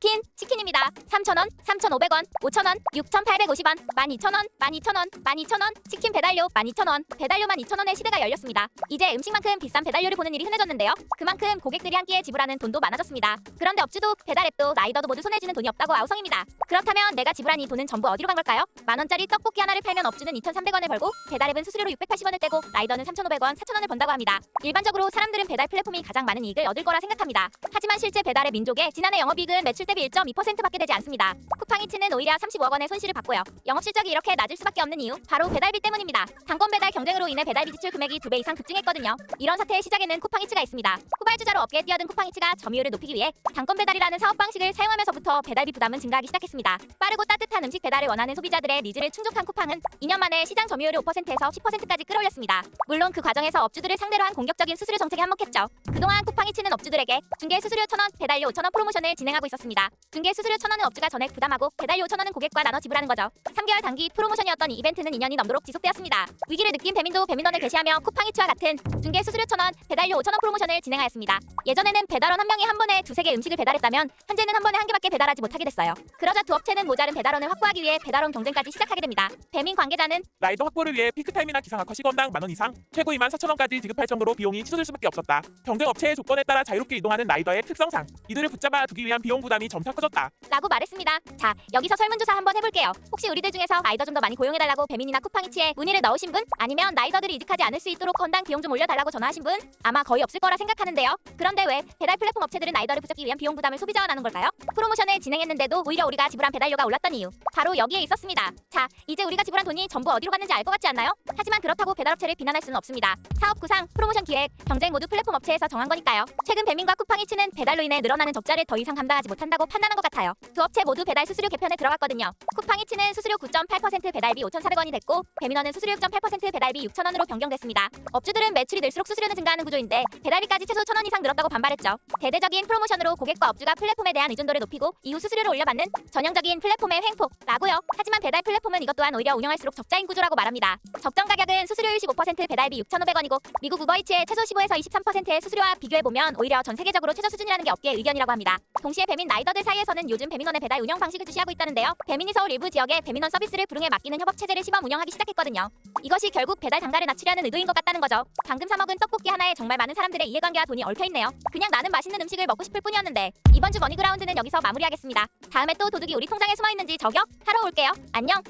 치킨, 치킨입니다. 3,000원, 3,500원, 5,000원, 6,850원, 12,000원, 12,000원, 12,000원, 치킨 배달료 12,000원, 배달료만 2,000원의 시대가 열렸습니다. 이제 음식만큼 비싼 배달료를 보는 일이 흔해졌는데요. 그만큼 고객들이 한 끼에 지불하는 돈도 많아졌습니다. 그런데 업주도 배달 앱도 라이더도 모두 손에 쥐는 돈이 없다고 아우성입니다. 그렇다면 내가 지불한 이 돈은 전부 어디로 간 걸까요? 만 원짜리 떡볶이 하나를 팔면 업주는 2,300원을 벌고 배달 앱은 수수료로 680원을 떼고 라이더는 3,500원, 4,000원을 번다고 합니다. 일반적으로 사람들은 배달 플랫폼이 가장 많은 이익을 얻을 거라 생각합니다. 하지만 실제 배달의 민족의 지난해 영업이익은 매출 대비 1.2%밖에 되지 않습니다. 쿠팡이츠는 오히려 35억 원의 손실을 봤고요. 영업 실적이 이렇게 낮을 수밖에 없는 이유 바로 배달비 때문입니다. 단건 배달 경쟁으로 인해 배달비 지출 금액이 두 배 이상 급증했거든요. 이런 사태의 시작에는 쿠팡이츠가 있습니다. 후발주자로 업계에 뛰어든 쿠팡이츠가 점유율을 높이기 위해 단건 배달이라는 사업 방식을 사용하면서부터 배달비 부담은 증가하기 시작했습니다. 빠르고 따뜻한 음식 배달을 원하는 소비자들의 니즈를 충족한 쿠팡은 2년 만에 시장 점유율을 5%에서 10%까지 끌어올렸습니다. 물론 그 과정에서 업주들을 상대로 한 공격적인 수수료 정책에 한몫했죠. 그동안 쿠팡이츠는 업주들에게 중개 수수료 1,000원, 배달료 5,000원 프로모션을 진행하고 있었습니다. 중개 수수료 1,000원은 업주가 전액 부담하고 배달료 5,000원은 고객과 나눠 지불하는 거죠. 3개월 단기 프로모션이었던 이 이벤트는 2년이 넘도록 지속되었습니다. 위기를 느낀 배민도 배민원을 게시하며 쿠팡이츠와 같은 중개 수수료 1,000원, 배달료 5,000원 프로모션을 진행하였습니다. 예전에는 배달원 한 명이 한 번에 두세 개 음식을 배달했다면 현재는 한 번에 한 개밖에 배달하지 못하게 됐어요. 그러자 두 업체는 모자른 배달원을 확보하기 위해 배달원 경쟁까지 시작하게 됩니다. 배민 관계자는 라이더 확보를 위해 피크타임이나 기상악화 시간당 만 원 이상, 최고 2만 4천 원까지 지급할 정도로 비용이 치솟을 수밖에 없었다. 경쟁 업체의 조건에 따라 자유롭게 이동하는 라이더의 특성상 이들을 붙잡아 두기 위한 비용 부담이 점차 커졌다. 라고 말했습니다. 자, 여기서 설문조사 한번 해볼게요. 혹시 우리들 중에서 라이더 좀 더 많이 고용해달라고 배민이나 쿠팡이치에 문의를 넣으신 분? 아니면 라이더들이 이직하지 않을 수 있도록 건당 비용 좀 올려달라고 전화하신 분? 아마 거의 없을 거라 생각하는데요. 그런데 왜 배달 플랫폼 업체들은 라이더를 붙잡기 위한 비용 부담을 소비자와 나눈 걸까요? 프로모션을 진행했는데도 오히려 우리가 지불한 배달료가 올랐던 이유. 바로 여기에 있었습니다. 자, 이제 우리가 지불한 돈이 전부 어디로 갔는지 알 것 같지 않나요? 하지만 그렇다고 배달업체를 비난할 수는 없습니다. 사업 구상, 프로모션 기획, 경쟁 모두 플랫폼 업체에서 정한 거니까요. 최근 배민과 쿠팡이츠는 배달로 인해 늘어나는 적자를 더 이상 감당하지 못한다 고 판단한 것 같아요. 두 업체 모두 배달 수수료 개편에 들어갔거든요. 쿠팡이츠는 수수료 9.8% 배달비 5,400원이 됐고 배민원은 수수료 6.8% 배달비 6,000원으로 변경됐습니다. 업주들은 매출이 늘수록 수수료는 증가하는 구조인데 배달비까지 최소 1,000원 이상 늘었다고 반발했죠. 대대적인 프로모션으로 고객과 업주가 플랫폼에 대한 의존도를 높이고 이후 수수료를 올려받는 전형적인 플랫폼의 횡포라고요. 하지만 배달 플랫폼은 이것 또한 오히려 운영할수록 적자인 구조라고 말합니다. 적정 가격은 수수료 15% 배달비 6,500원이고 미국 우버이츠의 최소 15에서 23%의 수수료와 비교해 보면 오히려 전 세계적으로 최저 수준이라는 게 업계의 의견이라고 합니다. 동시에 배민 라이더들 사이에서는 요즘 배민원의 배달 운영 방식을 주시하고 있다는데요. 배민이 서울 일부 지역에 배민원 서비스를 불응에 맡기는 협업 체제를 시범 운영하기 시작했거든요. 이것이 결국 배달 단가를 낮추려는 의도인 것 같다는 거죠. 방금 사 먹은 떡볶이 하나에 정말 많은 사람들의 이해관계와 돈이 얽혀 있네요. 그냥 나는 맛있는 음식을 먹고 싶을 뿐이었는데 이번 주 머니그라운드는 여기서 마무리하겠습니다. 다음에 또 도둑이 우리 통장에 숨어 있는지 저격 하러 올게요. 안녕.